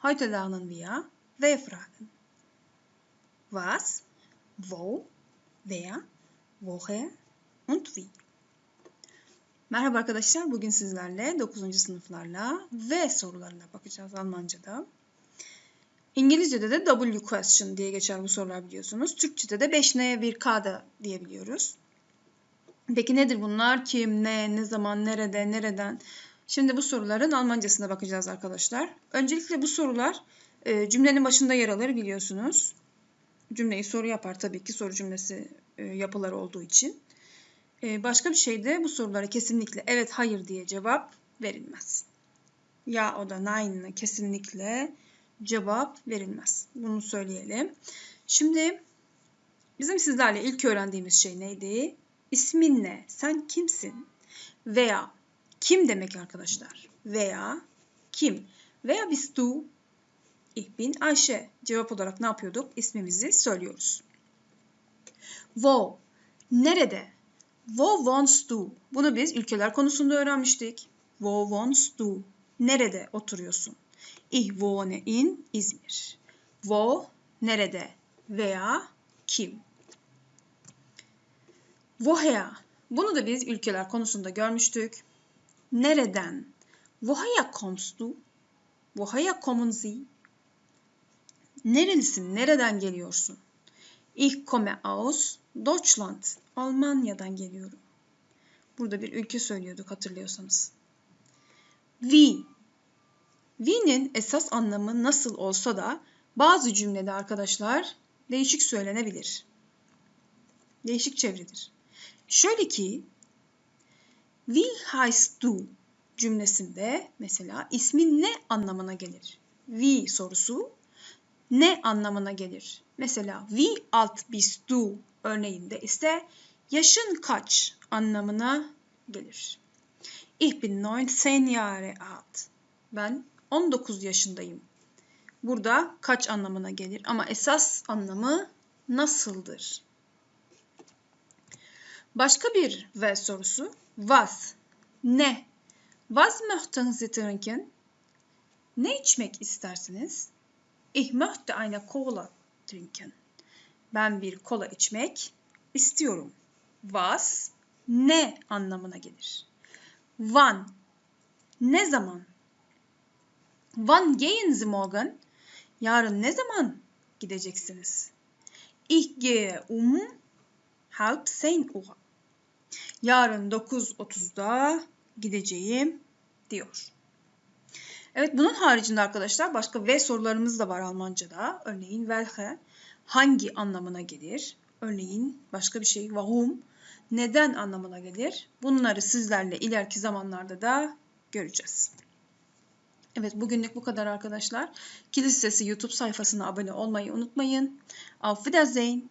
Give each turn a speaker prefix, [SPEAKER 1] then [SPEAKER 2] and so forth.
[SPEAKER 1] Heute lernen wir W-Fragen. Was, wo, wer, woher und wie. Merhaba arkadaşlar. Bugün sizlerle 9. sınıflarla V sorularına bakacağız Almanca'da. İngilizce'de de W question diye geçer bu sorular biliyorsunuz. Türkçe'de de 5N 1K da diyebiliyoruz. Peki nedir bunlar? Kim, ne, ne zaman, nerede, nereden? Şimdi bu soruların Almancasına bakacağız arkadaşlar. Öncelikle bu sorular e, cümlenin başında yer alır biliyorsunuz. Cümleyi soru yapar tabii ki soru cümlesi e, yapıları olduğu için. E, başka bir şey de bu sorulara kesinlikle evet hayır diye cevap verilmez. Ya o da nein'le kesinlikle cevap verilmez. Bunu söyleyelim. Şimdi bizim sizlerle ilk öğrendiğimiz şey neydi? İsmin ne? Sen kimsin? Veya kim demek arkadaşlar? Veya kim? Veya bist du? Ich bin Ayşe. Cevap olarak ne yapıyorduk? İsmimizi söylüyoruz. Wo? Nerede? Wo wohnst du? Bunu biz ülkeler konusunda öğrenmiştik. Wo wohnst du? Nerede oturuyorsun? Ich wohne in İzmir. Wo? Nerede? Veya kim? Woher? Bunu da biz ülkeler konusunda görmüştük. Nereden? Woher kommst du? Woher kommen Sie? Nerelisin? Nereden geliyorsun? Ich komme aus Deutschland. Almanya'dan geliyorum. Burada bir ülke söylüyorduk hatırlıyorsanız. Wie? Wie'nin esas anlamı nasıl olsa da bazı cümlede arkadaşlar değişik söylenebilir. Değişik çevrilir. Şöyle ki Wie heißt du cümlesinde mesela ismin ne anlamına gelir? Wie sorusu ne anlamına gelir? Mesela wie alt bist du örneğinde ise yaşın kaç anlamına gelir. Ich bin 19 Jahre alt. Ben 19 yaşındayım. Burada kaç anlamına gelir ama esas anlamı nasıldır? Başka bir ve sorusu was ne? Was möchten Sie trinken? Ne içmek istersiniz? Ich möchte eine Cola trinken. Ben bir kola içmek istiyorum. Was ne anlamına gelir? Wann ne zaman? Wann gehen Sie morgen? Yarın ne zaman gideceksiniz? Ich gehe um halb zehn Uhr. Yarın 9.30'da gideceğim diyor. Evet bunun haricinde arkadaşlar başka ve sorularımız da var Almanca'da. Örneğin welche hangi anlamına gelir? Örneğin başka bir şey warum neden anlamına gelir? Bunları sizlerle ileriki zamanlarda da göreceğiz. Evet bugünlük bu kadar arkadaşlar. Kilis Sesi YouTube sayfasına abone olmayı unutmayın. Auf Wiedersehen.